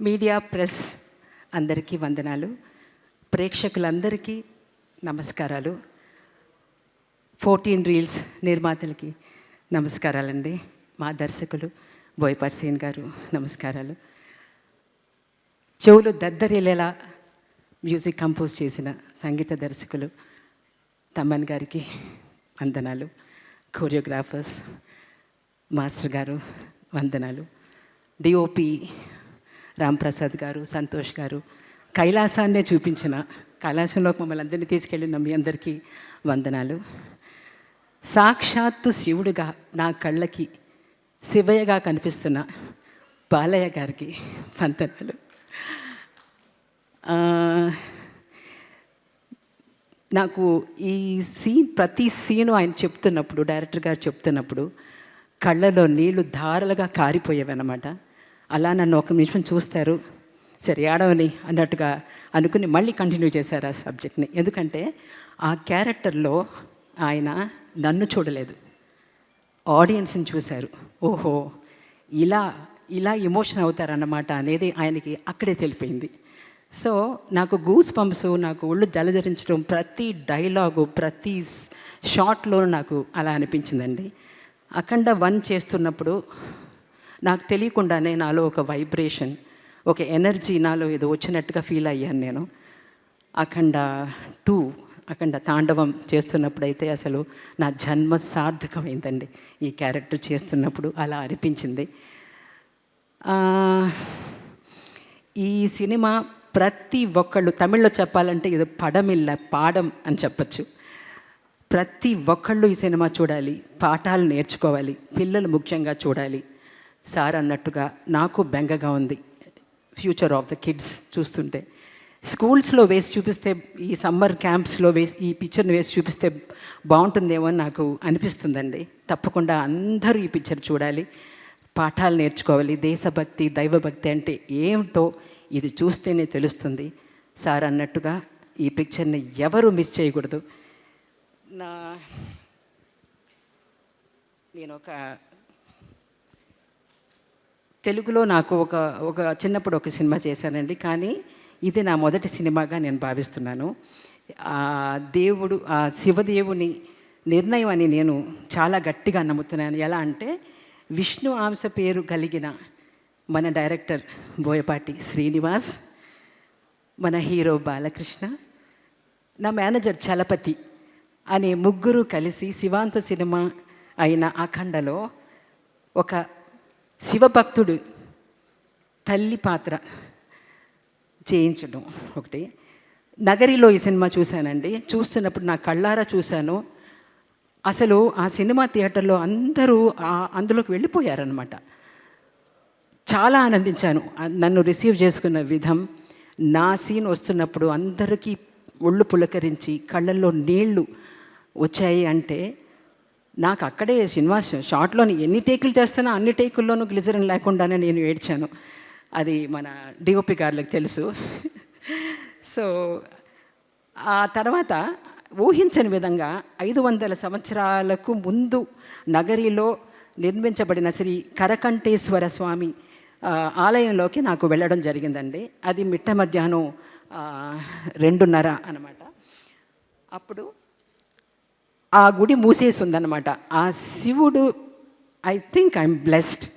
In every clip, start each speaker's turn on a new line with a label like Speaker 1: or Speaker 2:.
Speaker 1: Media press అందరికీ వందనాలు. ప్రేక్షకులందరికీ నమస్కారాలు. ఫోర్టీన్ రీల్స్ నిర్మాతలకి నమస్కారాలండి. మా దర్శకులు బోయపాటి సీన్ గారు నమస్కారాలు. చెవులు దద్దరిల్లేలా మ్యూజిక్ కంపోజ్ చేసిన సంగీత దర్శకులు తమ్మన్ గారికి వందనాలు. కోరియోగ్రాఫర్స్ మాస్టర్ గారు వందనాలు. డిఓపి రాంప్రసాద్ గారు సంతోష్ గారు కైలాసాన్నే చూపించిన కైలాసంలోకి మమ్మల్ని అందరినీ తీసుకెళ్ళిన మీ అందరికీ వందనాలు. సాక్షాత్తు శివుడుగా నా కళ్ళకి శివయ్యగా కనిపిస్తున్న బాలయ్య గారికి వందనాలు. నాకు ఈ సీన్ ప్రతి సీను ఆయన చెప్తున్నప్పుడు డైరెక్టర్ గారు చెప్తున్నప్పుడు కళ్ళలో నీళ్ళు ధారలుగా కారిపోయేవన్నమాట. అలా నన్ను ఒక నిమిషం చూస్తారు. సరే ఏడవని అన్నట్టుగా అనుకుని మళ్ళీ కంటిన్యూ చేశారు ఆ సబ్జెక్ట్ని ఎందుకంటే ఆ క్యారెక్టర్లో ఆయన నన్ను చూడలేదు. ఆడియన్స్ని చూశారు. ఓహో ఇలా ఇలా ఎమోషన్ అవుతారన్నమాట అనేది ఆయనకి అక్కడే తెలిపింది సో నాకు గూస్ పంప్స్ నాకు ఒళ్ళు జలధరించడం ప్రతి డైలాగు ప్రతి షాట్లో నాకు అలా అనిపించిందండి. అఖండ వన్ చేస్తున్నప్పుడు నాకు తెలియకుండానే నాలో ఒక వైబ్రేషన్ ఒక ఎనర్జీ నాలో ఏదో వచ్చినట్టుగా ఫీల్ అయ్యాను నేను. అఖండ టూ అఖండ తాండవం చేస్తున్నప్పుడైతే అసలు నా జన్మ సార్థకమైందండి. ఈ క్యారెక్టర్ చేస్తున్నప్పుడు అలా అనిపించింది. ఈ సినిమా ప్రతి ఒక్కళ్ళు తమిళ్ళో చెప్పాలంటే ఇది పడమిల్ల పాడం అని చెప్పచ్చు. ప్రతి ఒక్కళ్ళు ఈ సినిమా చూడాలి పాఠాలు నేర్చుకోవాలి పిల్లలు ముఖ్యంగా చూడాలి. సార్ అన్నట్టుగా నాకు బెంగగా ఉంది. ఫ్యూచర్ ఆఫ్ ద కిడ్స్ చూస్తుంటే. స్కూల్స్లో వేసి చూపిస్తే ఈ సమ్మర్ క్యాంప్స్లో వేసి ఈ పిక్చర్ని వేసి చూపిస్తే బాగుంటుందేమో అని నాకు అనిపిస్తుందండి. తప్పకుండా అందరూ ఈ పిక్చర్ చూడాలి. పాఠాలు నేర్చుకోవాలి. దేశభక్తి దైవభక్తి అంటే ఏమిటో ఇది చూస్తేనే తెలుస్తుంది. సార్ అన్నట్టుగా ఈ పిక్చర్ని ఎవరు మిస్ చేయకూడదు. నా నేను ఒక తెలుగులో నాకు ఒక ఒక చిన్నప్పుడు ఒక సినిమా చేశానండి. కానీ ఇది నా మొదటి సినిమాగా నేను భావిస్తున్నాను. దేవుడు ఆ శివదేవుని నిర్ణయం అని నేను చాలా గట్టిగా నమ్ముతున్నాను. ఎలా అంటే విష్ణు అంశ పేరు కలిగిన మన డైరెక్టర్ బోయపాటి శ్రీనివాస్ మన హీరో బాలకృష్ణ నా మేనేజర్ చలపతి అనే ముగ్గురు కలిసి శివాంత సినిమా అయిన అఖండలో ఒక శివభక్తుడు తల్లి పాత్ర చేయించడం ఒకటి. నగరిలో ఈ సినిమా చూశానండి. చూస్తున్నప్పుడు నా కళ్ళారా చూశాను. అసలు ఆ సినిమా థియేటర్లో అందరూ అందులోకి వెళ్ళిపోయారనమాట చాలా ఆనందించాను. నన్ను రిసీవ్ చేసుకున్న విధం నా సీన్ వస్తున్నప్పుడు అందరికీ ఒళ్ళు పులకరించి కళ్ళల్లో నీళ్ళు వచ్చాయి అంటే నాకు అక్కడే సినిమా షార్ట్లోని ఎన్ని టేకులు చేస్తున్నా అన్ని టేకుల్లోనూ గ్లిజరిన్ లేకుండానే నేను ఏడ్చాను. అది మన డిఓపి గారులకు తెలుసు. సో ఆ తర్వాత ఊహించని విధంగా ఐదు వందల సంవత్సరాలకు ముందు నగరిలో నిర్మించబడిన శ్రీ కరకంఠేశ్వర స్వామి ఆలయంలోకి నాకు వెళ్ళడం జరిగిందండి. అది మిట్ట మధ్యాహ్నం రెండున్నర అనమాట అప్పుడు ఆ గుడి మూసేసి ఉందన్నమాట ఆ శివుడు ఐ థింక్ ఐఎమ్ బ్లెస్డ్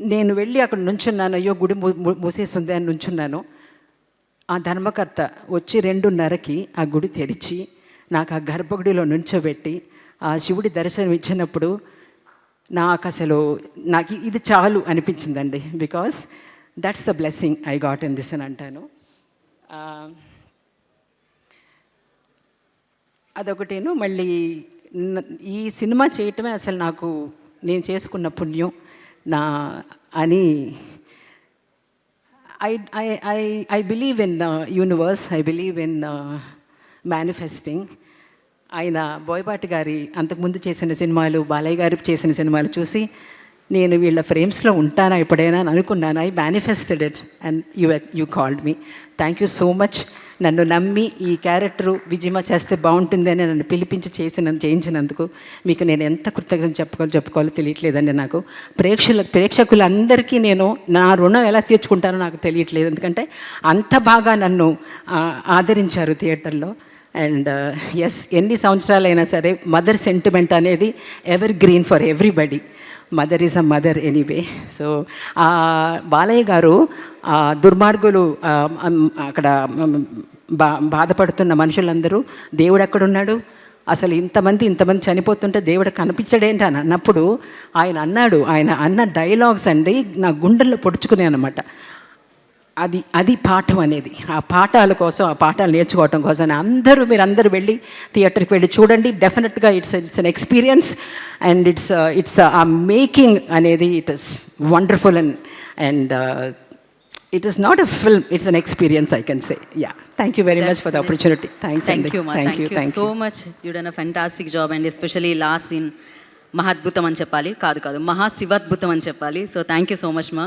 Speaker 1: నేను వెళ్ళి అక్కడ నుంచున్నాను. అయ్యో గుడి మూ- మూసేసింది అని నుంచున్నాను. ఆ ధర్మకర్త వచ్చి రెండున్నరకి ఆ గుడి తెరిచి నాకు ఆ గర్భగుడిలో నుంచోబెట్టి ఆ శివుడి దర్శనం ఇచ్చినప్పుడు నాకు అసలు నాకు ఇది చాలు అనిపించిందండి. Because that's the blessing I got in this అని అంటాను. అదొకటేను మళ్ళీ ఈ సినిమా చేయటమే అసలు నాకు నేను చేసుకున్న పుణ్యం. నా అని I I I I believe in universe I believe in manifesting ఆయన బోయపాటి గారి అంతకుముందు చేసిన సినిమాలు బాలయ్య గారు చేసిన సినిమాలు చూసి నేను వీళ్ళ ఫ్రేమ్స్లో ఉంటానా ఎప్పుడైనా అని అనుకున్నాను. I manifested it and you you called me thank you so much నన్ను నమ్మి ఈ క్యారెక్టరు విజిమ చేస్తే బాగుంటుంది అని నన్ను పిలిపించి చేసిన చేయించినందుకు మీకు నేను ఎంత కృతజ్ఞత చెప్పుకోవాలో చెప్పుకోవాలో తెలియట్లేదండి నాకు. ప్రేక్షకుల ప్రేక్షకులందరికీ నేను నా రుణం ఎలా తీర్చుకుంటానో నాకు తెలియట్లేదు. ఎందుకంటే అంత బాగా నన్ను ఆదరించారు థియేటర్లో. అండ్ uh, ఎస్ ఎన్ని సంవత్సరాలైనా సరే మదర్ సెంటిమెంట్ అనేది ever green for everybody. Mother is a mother anyway so Balayya గారు దుర్మార్గులు అక్కడ బా బాధపడుతున్న మనుషులందరూ దేవుడు ఎక్కడున్నాడు? అసలు ఇంతమంది ఇంతమంది చనిపోతుంటే దేవుడు కనిపించడేంటి? అని అన్నప్పుడు ఆయన అన్నాడు ఆయన అన్న డైలాగ్స్ అండి నా గుండెల్లో పొడుచుకునే అనమాట అది అది పాఠం అనేది. ఆ పాఠాల కోసం ఆ పాఠాలు నేర్చుకోవటం కోసం అందరూ మీరు అందరూ వెళ్ళి థియేటర్కి వెళ్ళి చూడండి. డెఫినెట్గా it's it's an experience and it's it's uh making అనేది it is wonderful and and it is not a film it's an experience I can say yeah thank you very much for the opportunity thanks
Speaker 2: thank you
Speaker 1: thank you
Speaker 2: so much you done a fantastic job and especially last scene మహాద్భుతం అని చెప్పాలి. కాదు కాదు మహా శివాద్భుతం అని చెప్పాలి. So thank you so much మా